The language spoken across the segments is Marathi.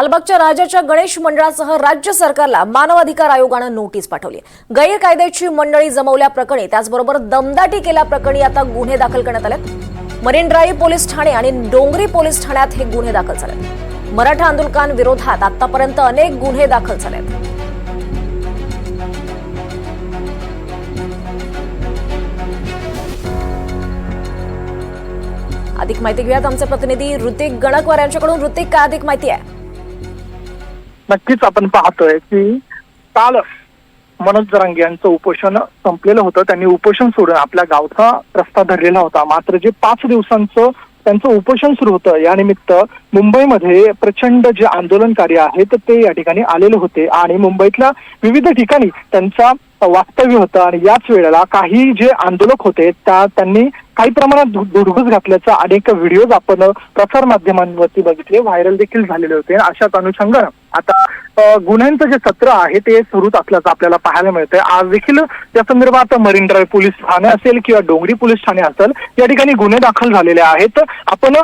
अलबागच्या राजाच्या गणेश मंडळासह राज्य सरकारला मानवाधिकार आयोगानं नोटीस पाठवली. गैरकायद्याची मंडळी जमवल्याप्रकरणी त्याचबरोबर दमदाटी केल्याप्रकरणी आता गुन्हे दाखल करण्यात आलेत. मरीन ड्राईव्ह पोलीस ठाणे आणि डोंगरी पोलीस ठाण्यात हे गुन्हे दाखल झालेत. मराठा आंदोलकांविरोधात आतापर्यंत अनेक गुन्हे दाखल झालेत. अधिक माहिती घेऊयात आमचे प्रतिनिधी ऋतिक गणकवार यांच्याकडून. ऋतिक काय अधिक माहिती आहे? नक्कीच आपण पाहतोय की काल मनोज जरांगे यांचं उपोषण संपलेलं होतं. त्यांनी उपोषण सोडून आपल्या गावचा रस्ता धरलेला होता. मात्र जे पाच दिवसांचं त्यांचं उपोषण सुरू होतं यानिमित्त मुंबईमध्ये प्रचंड जे आंदोलनकारी आहेत ते या ठिकाणी आलेले होते. आणि मुंबईतल्या विविध ठिकाणी त्यांचा वास्तव्य होतं. आणि याच वेळेला काही जे आंदोलक होते त्या त्यांनी काही प्रमाणात धु- घातल्याचा अनेक व्हिडिओज आपण प्रसार माध्यमांवरती बघितले. व्हायरल देखील झालेले होते. अशाच अनुषंगानं. आता गुन्ह्यांचं जे सत्र आहे ते सुरूच असल्याचं आपल्याला पाहायला मिळतंय. आज देखील या संदर्भात मरीन ड्राईव्ह पोलीस ठाणे असेल किंवा डोंगरी पोलीस ठाणे असेल या ठिकाणी गुन्हे दाखल झालेले आहेत. आपण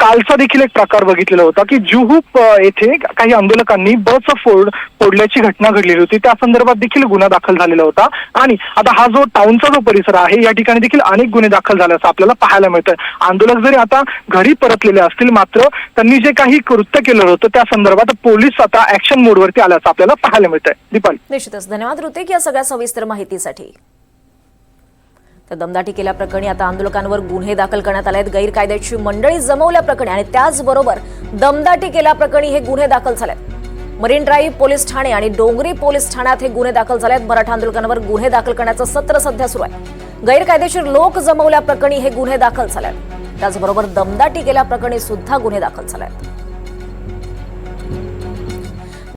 कालचा देखील एक प्रकार बघितलेला होता की जुहू येथे काही आंदोलकांनी बस फोड फोडल्याची घटना घडलेली होती. त्या संदर्भात देखील गुन्हा दाखल झालेला होता. आणि आता हा जो टाउनचा जो परिसर आहे या ठिकाणी देखील अनेक गुन्हे दाखल झाल्याचं आपल्याला पाहायला मिळतंय. आंदोलक जरी आता घरी परतलेले असतील मात्र त्यांनी जे काही कृत्य केलं होतं त्या संदर्भात पोलीस आता ऍक्शन मोडवरती आल्याचं आपल्याला पाहायला मिळतंय. दीपाली निश्चितच. धन्यवाद ऋतिक या सगळ्या सविस्तर माहितीसाठी. तर दमदाटी केल्याप्रकरणी आता आंदोलकांवर गुन्हे दाखल करण्यात आले आहेत गैरकायद्याची मंडळी जमवल्याप्रकरणी आणि त्याचबरोबर दमदाटी केल्याप्रकरणी हे गुन्हे दाखल झाले मरीन ड्राईव्ह पोलीस ठाणे आणि डोंगरी पोलीस ठाण्यात हे गुन्हे दाखल झाले आहेत मराठा आंदोलकांवर गुन्हे दाखल करण्याचं सत्र सध्या सुरू आहे. गैरकायदेशीर लोक जमवल्याप्रकरणी हे गुन्हे दाखल झाले आहेत त्याचबरोबर दमदाटी केल्याप्रकरणी सुद्धा गुन्हे दाखल झाले आहेत